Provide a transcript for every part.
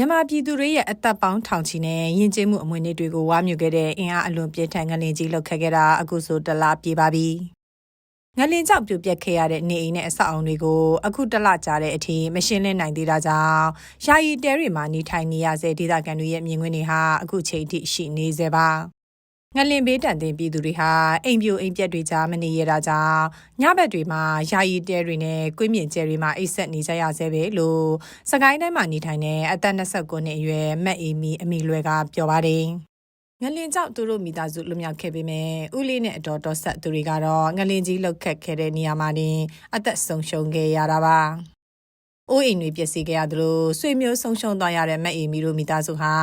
မြန်မာပြည်သူတွေရဲ့အသက်ပေါင်းထောင်ချီနဲ့ယဉ်ကျေးမှုအမွေအနှစ်တွေကိုဝါမြူခဲ့တဲ့အင်အားအလွန်ပြင်းထန်ငလင်ကြီးလှုပ်ခတ်ခဲ့တာအခုဆိုတလားပြေပါပြီ။ငလင်ကြောင့်ပြိုပျက်ခဲ့ရတဲ့နေအိမ်နဲ့အဆောက်အအုံတွေကိုအခုတလကြာတဲ့အထိမရှင်းလင်းနိုင်သေးတာကြောင့်ယာယီတဲတွေမှာနေထိုင်နေရဆဲဒေသခံတွေရဲ့မြင်ကွင်းတွေဟာအခုချိန်ထိရှိနေသေးပါ။ ငလင်ဘေးတန်တင်ပြည်သူတွေဟာအိမ်ပြိုအိမ်ပြက်တွေကြားမနေရတာကြောင့်ညဘက်တွေမှာယာယီတဲတွေနဲ့ကွင်းမြင့်ကျဲတွေမှာအိတ်ဆက်နေကြရဆဲပဲလို့စကိုင်းတိုင်းမှာနေထိုင်တဲ့အသက်29နှစ်အရွယ်မက်အေမီအမီလွယ်ကပြောပါတယ်ငလင်ကြောင့်သူတို့မိသားစုလွတ်မြောက်ခဲ့ပေမဲ့ဦးလေးနဲ့အတော်တော်ဆက်သူတွေကတော့ငလင်ကြီးလောက်ခတ်ခဲ့တဲ့နေရာမှာနေအသက်ဆုံးရှုံးခဲ့ရတာပါ။ အိုးအိမ်တွေပျက်စီးခဲ့ရသလိုဆွေမျိုးဆုံးရှုံးသွားရတဲ့မက်အီမီတို့မိသားစုဟာ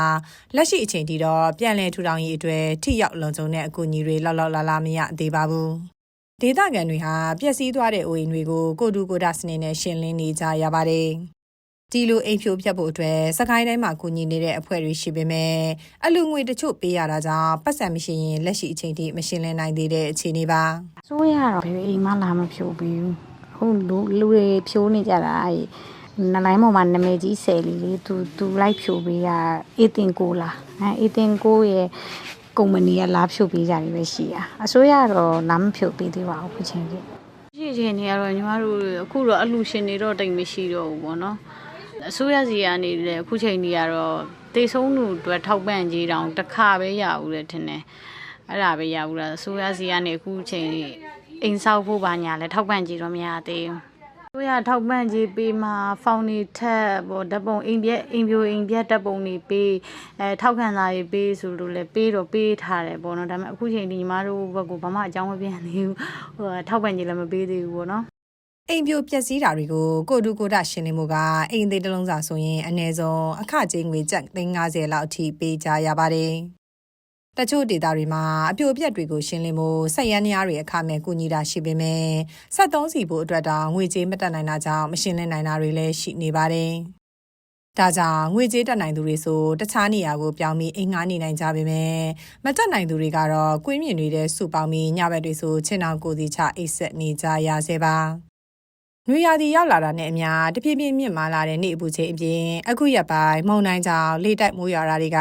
လက်ရှိအချိန်ထိတော့ပြန်လည်ထူထောင်ရေးအတွက်ထိရောက်လုံခြုံတဲ့အကူအညီတွေလောက်လောက်လာလာမရသေးပါဘူး။ဒေသခံတွေဟာပျက်စီးသွားတဲ့အိုးအိမ်တွေကိုကိုတူကိုတာစနေနဲ့ရှင်းလင်းနေကြရပါတယ်။ဒီလိုအိမ်ဖြိုဖျက်ဖို့အတွက်စကိုင်းတိုင်းမှာကူညီနေတဲ့အဖွဲ့တွေရှိပေမဲ့အလူငွေတချို့ပေးရတာကြောင့်ပတ်စံမရှိရင်လက်ရှိအချိန်ထိမရှင်းလင်းနိုင်သေးတဲ့အခြေအနေပါ။ဆိုးရတော့ဘယ်အိမ်မှလာမဖြိုးပြီးဘူးဟုတ်လူလူတွေဖြိုးနေကြတာအဲ နလိုင်းပေါ်မှာနာမည်ကြီးဆယ်လီလေးသူသူလိုက်ဖြိုးပေးတာအေတင်ကိုလာအဲအေတင်ကိုရဲ့ကုမ္ပဏီကလာဖြိုးပေးကြတယ်ပဲရှိတာအစိုးရကတော့လာမဖြိုးပေးသေးပါဘူးခုချိန်ကြီးရှိချင်နေရတော့ညီမတို့အခုတော့အလှရှင်နေတော့တိတ်မရှိတော့ဘူးပေါ့နော်အစိုးရစီကနေလည်းအခုချိန်ကြီးကတော့တေဆုံးလူတွေထောက်ပံ့ကြီးတောင်တစ်ခါပဲရဘူးလေထင်တယ်အဲ့ဒါပဲရဘူးလားအစိုးရစီကနေအခုချိန်အိမ်ဆောက်ဖို့ပါညာလဲထောက်ပံ့ကြီးတော့မရသေးဘူး အစိုးရထောက်ပံ့ကြီးပေးမှာဖောင်နေထက်ပေါ့ဓာတ်ပုံအိမ်ပြက်အိမ်ပြိုအိမ်ပြက်ဓာတ်ပုံတွေပေးအဲထောက်ခံစာတွေပေးဆိုလို့လဲပေးတော့ပေးထားတယ်ပေါ့နော်ဒါပေမဲ့အခုချိန်ဒီညီမတို့ဘက်ကဘာမှအကြောင်းမပြန်သေးဘူးဟိုထောက်ပံ့ကြီးလည်းမပေးသေးဘူးပေါ့နော်အိမ်ပြိုပျက်စီးတာတွေကိုကိုတူကိုတာရှင်းလင်းမှုကအိမ်သေးတစ်လုံးစာဆိုရင်အနည်းဆုံးအခကြေးငွေကျပ်350လောက်အထိပေးကြရပါတယ်။ တချို့ဒေတာတွေမှာအပြိုအပျက်တွေကိုရှင်းလင်းမှုဆက်ရန်များတွေအခမဲ့ကူညီတာရှိပေမဲ့ဆက်သုံးစီဖို့အတွက်တောင်ငွေကြေးမတက်နိုင်တာကြောင့်မရှင်းလင်းနိုင်တာတွေလည်းရှိနေပါတယ်။ဒါကြောင့်ငွေကြေးတက်နိုင်သူတွေဆိုတခြားနေရာကိုပြောင်းပြီးအိမ်ငှားနေနိုင်ကြပေမဲ့မတက်နိုင်သူတွေကတော့ကွင်းမြင့်တွေတဲ့စုပေါင်းပြီးညဘက်တွေဆိုချင်းအောင်ကိုစီချအိတ်ဆက်နေကြရဆဲပါ။ နွေရာသီရောက်လာတာနဲ့အမျှတပြည့်ပြည့်မြင့်မာလာတဲ့နေ့အပူချိန်အပြင်အခုရက်ပိုင်းမုန်တိုင်းကြောင့်လေတိုက်မိုးရွာတာတွေက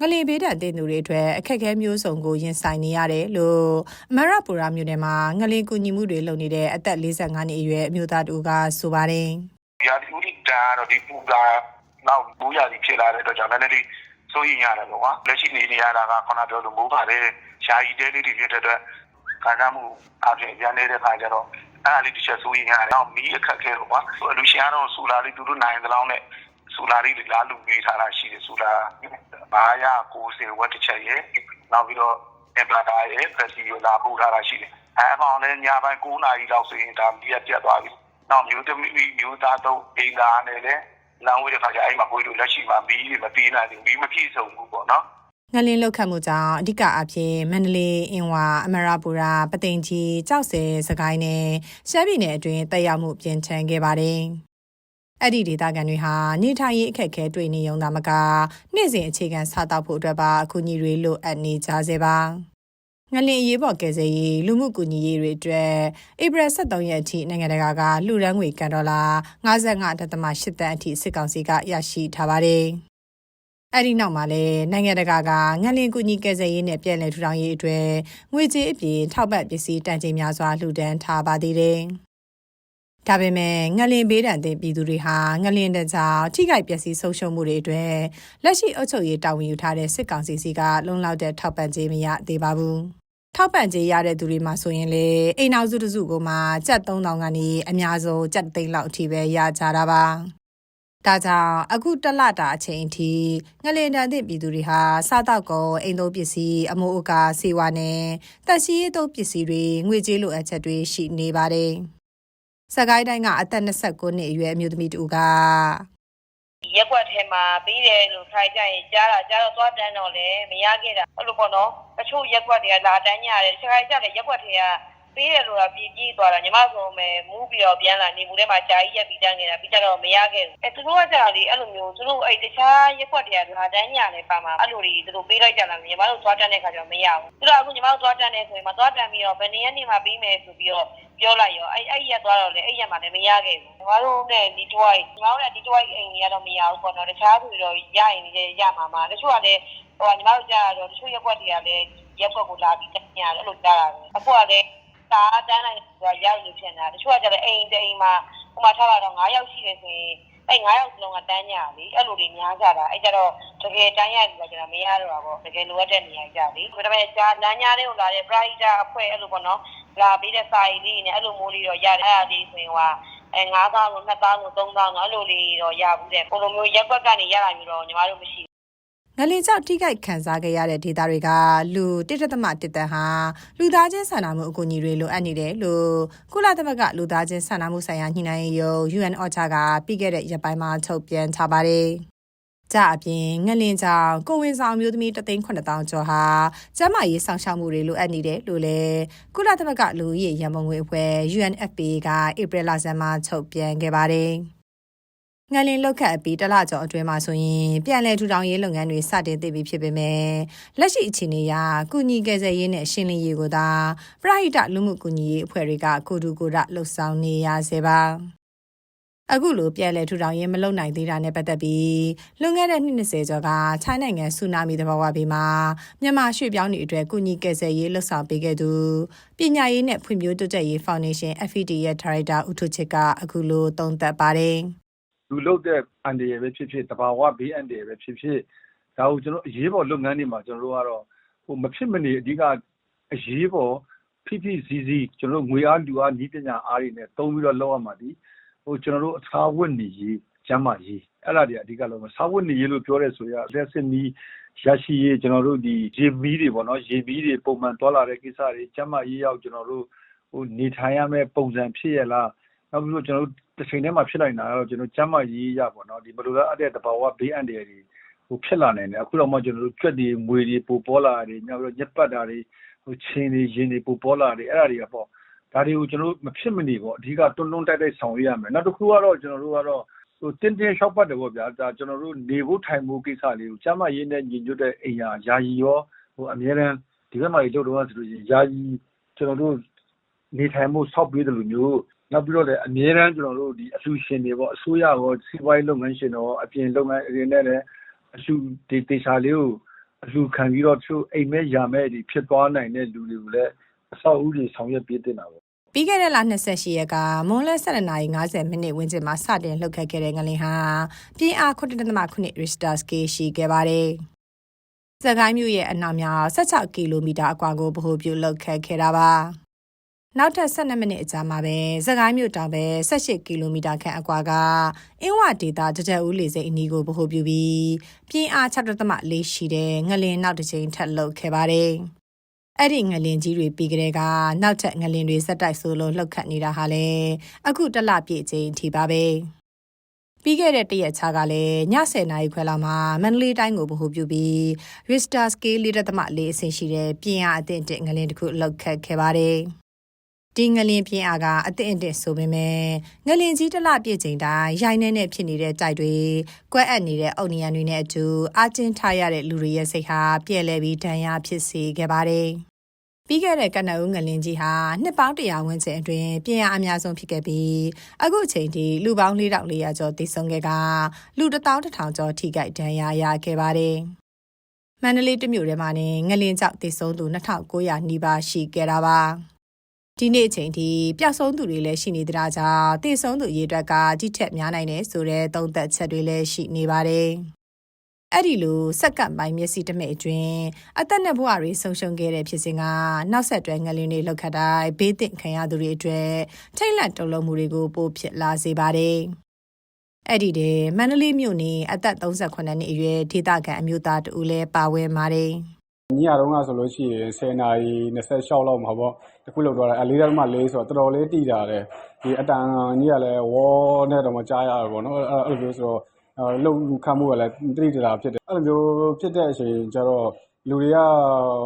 ငလင်ဘေးတက်တဲ့သူတွေအတွက်အခက်အခဲမျိုးစုံကိုရင်ဆိုင်နေရတယ်လို့အမရပူရာမြို့နယ်မှာငလင်ကူညီမှုတွေလုပ်နေတဲ့အသက်45နှစ်အရွယ်အမျိုးသားတူကဆိုပါတယ်ရာသီဥတုတန်ကတော့ဒီပူတာနောက်မိုးရာသီဖြစ်လာတဲ့အတွက်ကြောင့်လည်းနည်းနည်းလေးစိုးရင်ရတယ်ပေါ့ကွာလက်ရှိနေနေရတာကခုနပြောလို့မိုးပါတယ်ရှားရီတဲလေးတွေဖြစ်တဲ့အတွက်ခံစားမှုအပြင်ရန်နေတဲ့ခါကျတော့ အဲ့ဒါလေးတစ်ချက်စိုးရင်ရတယ်နောက်မီးအခက်ခဲပေါ့ကွာအလူရှင်ကတော့ဆူလာလေးသူတို့နိုင်သလောက်နဲ့ဆူလာလေးတွေလာလူပေးထားတာရှိတယ်ဆူလာ990ဝတ်တစ်ချက်ရဲ့နောက်ပြီးတော့အင်ပလာတာရဲ့ဖက်စီကိုလာပို့ထားတာရှိတယ်အဲအကောင်လည်းညပိုင်း9နာရီလောက်ဆိုရင်ဒါမီးရပြတ်သွားပြီနောက်မျိုးသမီးမျိုးသားတော့အင်္ဂါနဲ့လည်းလမ်းဝေးတဲ့ခါကျအဲ့မှာကိုယ်တို့လက်ရှိမှာမီးတွေမပြေးနိုင်ဘူးမီးမပြည့်စုံဘူးပေါ့နော် ငလင်းလောက်ခတ်မှုကြောင့်အဓိကအဖြစ်မန္တလေးအင်ဝါအမရပူရာပသိမ်ကြီးကြောက်စဲစကိုင်းနဲ့ရှမ်းပြည်နယ်အတွင်းတက်ရောက်မှုပြင်ထန်ခဲ့ပါတယ်။အဲ့ဒီဒေသခံတွေဟာနေထိုင်ရေးအခက်အခဲတွေ့နေုံသာမကနေ့စဉ်အခြေခံစားတောက်ဖို့အတွက်ပါအကူအညီတွေလိုအပ်နေကြစေပါ။ငလင်အရေးပေါ်ကယ်ဆယ်ရေးလူမှုကူညီရေးတွေအတွက်ဧပြီ23ရက်အထိနိုင်ငံတကာကလှူဒန်းငွေကန်ဒေါ်လာ55.8တန်းအထိစစ်ကောင်စီကရရှိထားပါတယ်။ အဲ့ဒီနောက်မှာလည်းနိုင်ငံတကာကငလင်ကူညီကယ်ဆယ်ရေးနဲ့ပြည်လည်ထူထောင်ရေးအတွက်ငွေကြေးအပြင်ထောက်ပံ့ပစ္စည်းတန်ချိန်များစွာလှူဒန်းထားပါသေးတယ်။ဒါပေမဲ့ငလင်ဘေးဒဏ်တဲ့ပြည်သူတွေဟာငလင်တဲ့ကြောင့်ထိခိုက်ပျက်စီးဆုံးရှုံးမှုတွေအတွက်လက်ရှိအုပ်ချုပ်ရေးတာဝန်ယူထားတဲ့စစ်ကောင်စီစီကလုံလောက်တဲ့ထောက်ပံ့ကြေးမရသေးပါဘူး။ထောက်ပံ့ကြေးရတဲ့သူတွေမှာဆိုရင်လေအိမ်နောက်စုတစ်စုကိုမှကျပ်3000ကနေအများဆုံးကျပ်သိန်းလောက်အထိပဲရကြတာပါ။ ဒါကြောင့်အခုတစ်လတာအချိန်အထိငလင်တန်တဲ့ပြည်သူတွေဟာစားတောက်ကုန်အိမ်သုံးပစ္စည်းအမိုးအကာစေဝါနဲ့တက်ရှိရေးသုံးပစ္စည်းတွေငွေကြေးလိုအပ်ချက်တွေရှိနေပါတယ်။စကိုင်းတိုင်းကအသက်29နှစ်အရွယ်အမျိုးသမီးတူကရက်ွက်ထဲမှာပြီးတယ်လို့ခိုင်းကြရင်ကြားတာကြားတော့သွားတန်းတော့လေမရခဲ့တာအဲ့လိုပေါ့နော်တချို့ရက်ွက်တွေကလာတန်းညတယ်တချို့ခိုင်းကြတယ်ရက်ွက်ထဲကတ ပေးတယ်လို့ကပြည်ပြည်သွားတာညီမဆိုမယ်မူးပြီးတော့ပြန်လာနေမှုထဲမှာကြာကြီးရက်ပြီးတန်းနေတာပြီးကြတော့မရခဲ့ဘူးအဲသူတို့ကကြာလေအဲ့လိုမျိုးသူတို့အဲ့တခြားရက်ွက်တွေကလာတန်းညာနေပါမှာအဲ့လိုတွေသူတို့ပေးလိုက်ကြလားညီမတို့သွားတန်းတဲ့ခါကျတော့မရဘူးသူတို့အခုညီမတို့သွားတန်းနေဆိုရင်မသွားတန်းပြီးတော့ဘယ်နေရက်နေမှာပြီးမယ်ဆိုပြီးတော့ပြောလိုက်ရောအဲ့အဲ့ရက်သွားတော့လေအဲ့ရက်မှာလည်းမရခဲ့ဘူးညီမတို့နဲ့ဒီတွိုင်းညီမတို့နဲ့ဒီတွိုင်းအိမ်ကြီးကတော့မရဘူးပေါ့နော်တခြားသူတွေတော့ရရင်လည်းရမှာမှာတချို့ကလည်းဟိုညီမတို့ကြာတော့တချို့ရက်ွက်တွေကလည်းရက်ွက်ကိုလာပြီးတန်းညာတယ်အဲ့လိုကြားတာပဲအခုကလည်း တာတန်းလိုက်ဆိုတာရောက်လို့ဖြစ်နေတာတချို့ကကျတော့အိမ်တိမ်မှာဟိုမှာထားတာတော့9ယောက်ရှိတယ်ဆိုရင်အဲ့9ယောက်စလုံးကတန်းညာလေအဲ့လိုတွေများကြတာအဲ့ကြတော့တကယ်တန်းရလူကကျတော့မရတော့ပါဘူးတကယ်လိုအပ်တဲ့နေရာကြလေဒါပေမဲ့ဂျာလမ်းညာလေးကိုလာတဲ့ brighter အဖွဲ့အဲ့လိုပေါ့နော်လာပြီးတဲ့စာရည်လေးနဲ့အဲ့လိုမိုးလေးတော့ရတယ်အဲ့ဒါလေးဆိုရင်ဟိုအဲ9000လို့2000လို့3000လို့အဲ့လိုလေးတော့ရဘူးတဲ့ပုံလိုမျိုးရက်ွက်ကနေရတာမျိုးတော့ညီမတို့မရှိ ငလင်ကြောင့်ထိခိုက်ခံစားခဲ့ရတဲ့ဒေသတွေကလူတစ်တက်သမတစ်တန်ဟာလူသားချင်းစာနာမှုအကူအညီတွေလိုအပ်နေတယ်လို့ကုလသမဂ္ဂလူသားချင်းစာနာမှုဆိုင်ရာညှိနှိုင်းရေးရုံး UN OCHA ကပြီးခဲ့တဲ့ရက်ပိုင်းမှာထုတ်ပြန်ထားပါတယ်။ကြအပြင်ငလင်ကြောင့်ကိုဝင်ဆောင်မျိုးသမီး3,900ကျော်ဟာကျန်းမာရေးဆောင်ရှောက်မှုတွေလိုအပ်နေတယ်လို့လည်းကုလသမဂ္ဂလူဦးရေရန်ပုံငွေအဖွဲ့ UNFPA ကဧပြီလဆန်းမှာထုတ်ပြန်ခဲ့ပါတယ်။ ငလင်လောက်ခတ်အပြီးတလကျော်အတွင်းမှာဆိုရင်ပြန်လည်ထူထောင်ရေးလုပ်ငန်းတွေစတင်သိပြီဖြစ်ပေမဲ့လက်ရှိအခြေအနေအရကုညီကယ်ဆယ်ရေးနဲ့ရှင်းလင်းရေးကိုသာပရဟိတလူမှုကူညီရေးအဖွဲ့တွေကကိုတူကိုရလှုပ်ဆောင်နေရစေပါအခုလိုပြန်လည်ထူထောင်ရေးမလုပ်နိုင်သေးတာနဲ့ပတ်သက်ပြီးလွန်ခဲ့တဲ့နှစ်20ကျော်ကချိုင်းနိုင်ငံဆူနာမီသဘာဝဘေးမှာမြန်မာရွှေ့ပြောင်းတွေအတွက်ကုညီကယ်ဆယ်ရေးလှုပ်ဆောင်ပေးခဲ့သူပညာရေးနဲ့ဖွံ့ဖြိုးတိုးတက်ရေးဖောင်ဒေးရှင်း FED ရဲ့ဒါရိုက်တာဦးထုချစ်ကအခုလိုသုံးသပ်ပါတယ် လူလုတဲ့အန်ဒီရယ်ပဲဖြစ်ဖြစ်တဘာဝဘေးအန်ဒီရယ်ပဲဖြစ်ဖြစ် ဒါကိုကျွန်တော်အရေးပေါ်လုပ်ငန်းတွေမှာ ကျွန်တော်တို့ကတော့ဟိုမဖြစ်မနေ အဓိက အရေးပေါ် ဖိဖိစီစီကျွန်တော်တို့ ငွေအား လူအားဤပညာအားတွေနဲ့တုံးပြီးတော့လောက်ရမှာဒီဟိုကျွန်တော်တို့အသာဝတ်နေရေး ကျမ်းမာရေး အဲ့ဒါတွေအဓိကလုံးစာဝတ်နေရေးလို့ ပြောရဲဆိုရလက်စစ်မီရရှိရေး ကျွန်တော်တို့ဒီရေမီးတွေပေါ့နော် ရေမီးတွေ ပုံမှန်သွားလာတဲ့ကိစ္စတွေ ကျမ်းမာရေးရောက်ကျွန်တော်တို့ဟိုနေထိုင်ရမယ့် ပုံစံဖြစ်ရလား နောက်ပြီးတော့ကျွန်တော်တို့တစ်ချိန်တည်းမှာဖြစ်နိုင်တာတော့ကျွန်တော်ကျမ်းမာရေးရပေါ့နော်ဒီမလိုလားအပ်တဲ့တဘာဝဘေးအန္တရာယ်တွေဟိုဖြစ်လာနိုင်တယ်အခုတော့မှကျွန်တော်တို့ကြွက်တွေငွေတွေပိုပေါ်လာတယ်ညောက်ပြီးတော့ညက်ပတ်တာတွေဟိုချင်းတွေရင်တွေပိုပေါ်လာတယ်အဲ့ဒါတွေကပေါ့ဒါတွေကိုကျွန်တော်တို့မဖြစ်မနေပေါ့အဓိကတွန်းတွန်းတိုက်တိုက်ဆောင်ရွက်ရမယ်နောက်တစ်ခုကတော့ကျွန်တော်တို့ကတော့ဟိုတင်းတင်းရှောက်ပတ်တယ်ပေါ့ဗျာဒါကျွန်တော်တို့နေဖို့ထိုင်ဖို့ကိစ္စလေးကိုကျမ်းမာရေးနဲ့ညီညွတ်တဲ့အိမ်ယာယာယီရောဟိုအများရန်ဒီဘက်မှာကြီးလုပ်တော့ဆိုလို့ရှိရင်ယာယီကျွန်တော်တို့နေထိုင်မှုဆောက်ပေးတယ်လို့မျိုး နောက်ပြီးတော့လည်းအများရန်ကျွန်တော်တို့ဒီအလှရှင်တွေပေါ့အစိုးရရောစီးပွားရေးလုပ်ငန်းရှင်တွေရောအပြင်လုပ်ငန်းတွေနဲ့လည်းအလှဒီတေချာလေးကိုအလှခံပြီးတော့သူအိမ်မဲရမဲဒီဖြစ်သွားနိုင်တဲ့လူတွေကိုလည်းအဆောက်အဦတွေဆောင်ရွက်ပေးတင်တာပေါ့ပြီးခဲ့တဲ့လ28ရက်ကမွန်းလ7:50မိနစ်ဝန်းကျင်မှာစတင်လှုပ်ခတ်ခဲ့တဲ့ငလင်ဟာပြင်းအား9.9 Richter scale ရှိခဲ့ပါတယ်။စကိုင်းမြို့ရဲ့အနောက်မြောက်16ကီလိုမီတာအကွာကိုဗဟိုပြုလှုပ်ခတ်ခဲ့တာပါ။ နောက်ထပ်12မိနစ်အကြာမှာပဲစကိုင်းမြို့တောင်ပဲ18ကီလိုမီတာခန့်အကွာကအင်းဝဒေတာတကြက်ဦးလေစိတ်အနီးကိုဗဟိုပြုပြီးပြင်းအား6.4ရှိတဲ့ငလင်နောက်တစ်ချိန်ထပ်လှုပ်ခဲ့ပါတယ်။အဲ့ဒီငလင်ကြီးတွေပြီးကြတဲ့ကနောက်ထပ်ငလင်တွေစက်တိုက်ဆိုလို့လှုပ်ခတ်နေတာဟာလေအခုတစ်လပြည့်ချိန်ထိပါပဲပြီးခဲ့တဲ့တရက်ချာကလည်းည10နာရီခွဲလောက်မှာမန္တလေးတိုင်းကိုဗဟိုပြုပြီး Richter scale 4.4အဆင့်ရှိတဲ့ပြင်းအားအသင့်တစ်ငလင်တစ်ခုလှုပ်ခတ်ခဲ့ပါတယ် ဒီငလင်ပြင်းအားကအသင့်အင့်ဆိုပေမဲ့ငလင်ကြီးတစ်လပြည့်ချိန်တိုင်းရိုင်းနေနဲ့ဖြစ်နေတဲ့တိုက်တွေကွဲအပ်နေတဲ့အုတ်နံရံတွေနဲ့အတူအချင်းထားရတဲ့လူတွေရဲ့စိတ်ဟာပြည့်လဲပြီးဒဏ်ရာဖြစ်စေခဲ့ပါတယ်ပြီးခဲ့တဲ့ကနဦးငလင်ကြီးဟာနှစ်ပေါင်းတရာဝန်းကျင်အတွင်းပြင်အားအများဆုံးဖြစ်ခဲ့ပြီးအခုအချိန်ထိလူပေါင်း4400ကျော်တည်ဆုံခဲ့ကလူ11000ကျော်ထိခိုက်ဒဏ်ရာရခဲ့ပါတယ်။မန္တလေးတမြို့ထဲမှာနေငလင်ကြောက်တည်ဆုံသူ2900နီးပါးရှိခဲ့တာပါ။ ဒီနေ့အချိန်ထိပျောက်ဆုံးသူတွေလည်းရှိနေတဲ့ကြောင့်တည်ဆုံသူရေအတွက်ကကြီးထက်များနိုင်တယ်ဆိုတဲ့သုံးသက်ချက်တွေလည်းရှိနေပါတယ်။အဲ့ဒီလိုစက်ကပ်ပိုင်းမျက်စိတမဲ့အတွင်းအသက်နဲ့ဘဝတွေဆုံးရှုံးခဲ့တဲ့ဖြစ်စဉ်ကနောက်ဆက်တွဲငလင်းတွေလောက်ခတ်တိုင်းဘေးသင့်ခံရသူတွေအတွက်ထိတ်လန့်တုန်လှုပ်မှုတွေကိုပိုဖြစ်လာစေပါတယ်။အဲ့ဒီတည်းမန္တလေးမြို့နေအသက်38နှစ်အရွယ်ဒေသခံအမျိုးသားတဦးလည်းပါဝင်ပါတယ်။ ညတုန်းကဆိုလို့ရှိရင်10နာရီ26လောက်မှာပေါ့တခုလောက်သွားတာအဲ4.4ဆိုတော့ တော်တော်လေးတိတာတယ်ဒီအတန်ကြီးကလည်းဝေါ်နဲ့တော့မကြားရဘူးပေါ့နော် အဲ့လိုမျိုးဆိုတော့လုံခတ်မှုကလည်းတိတိတာဖြစ်တယ် အဲ့လိုမျိုးဖြစ်တဲ့အချိန်ကျတော့ လူတွေက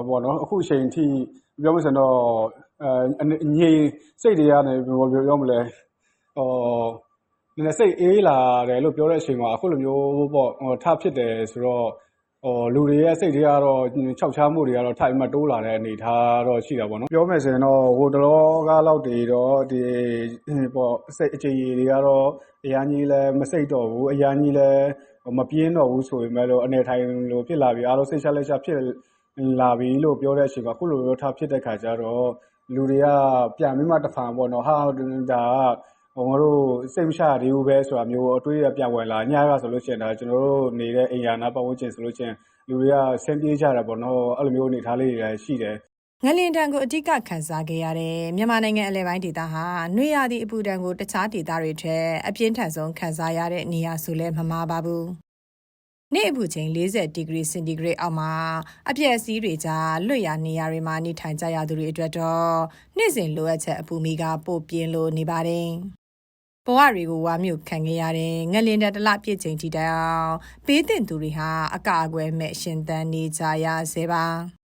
ပေါ့နော်အခုအချိန်ထိ ပြောမစင်တော့အဲငြိမ်စိတ်တွေကနေ ဘယ်လိုပြောမလဲဟောနည်းနည်းစိတ်အေးလာတယ်လို့ ပြောတဲ့အချိန်မှာ အခုလိုမျိုးပေါ့ဟောထဖြစ်တယ်ဆိုတော့ ဟိုလူတွေရဲ့စိတ်တွေကတော့ခြောက်ချားမှုတွေကတော့ထိုင်မှတိုးလာတဲ့အနေအထားတော့ရှိတာပေါ့နော်ပြောမယ်ဆိုရင်တော့ဟိုတလောကားလောက်တွေတော့ဒီပေါ့စိတ်အခြေအနေတွေကတော့အရန်ကြီးလည်းမစိတ်တော့ဘူးအရန်ကြီးလည်းမပြင်းတော့ဘူးဆိုပေမဲ့လို့အနေထိုင်လို့ဖြစ်လာပြီအားလုံးစိတ်ချလက်ချဖြစ်လာပြီလို့ပြောတဲ့အချိန်မှာအခုလိုမျိုးထဖြစ်တဲ့ခါကျတော့လူတွေကပြန်ပြီးမှတစ်ဖန်ပေါ့နော်ဟာဒါက ဟိုငါတို့စိတ်မချရသေးဘူးပဲဆိုတာမျိုးအတွေးရပြန်ဝင်လာညကဆိုလို့ရှိရင်ဒါကျွန်တော်တို့နေတဲ့အိမ်ယာနာပတ်ဝန်းကျင်ဆိုလို့ရှိရင်လူတွေကဆင်းပြေးကြတာပေါ့နော်အဲ့လိုမျိုးအနေထားလေးတွေလည်းရှိတယ်ငလင်တန်ကိုအဓိကခန်းစားခဲ့ရတဲ့မြန်မာနိုင်ငံအလဲပိုင်းဒေသဟာနှွေရသည့်အပူဒဏ်ကိုတခြားဒေသတွေထက်အပြင်းထန်ဆုံးခန်းစားရတဲ့နေရာဆိုလဲမမှားပါဘူး။နေ့အပူချိန်40ဒီဂရီစင်တီဂရိတ်အောက်မှာအပြည့်အစည်းတွေကြားလွတ်ရနေရာတွေမှာနေထိုင်ကြရသူတွေအတွက်တော့နေ့စဉ်လိုအပ်ချက်အပူမီကပိုပြင်းလို့နေပါတယ်။ ဘဝတွေကိုဝါမြုပ်ခံခဲ့ရတဲ့ငလင်တဲ့တလပြည့်ချိန်ထိတိုင်အောင်ပေးတင်သူတွေဟာအကာအကွယ်မဲ့ရှင်သန်နေကြရဆဲပါ။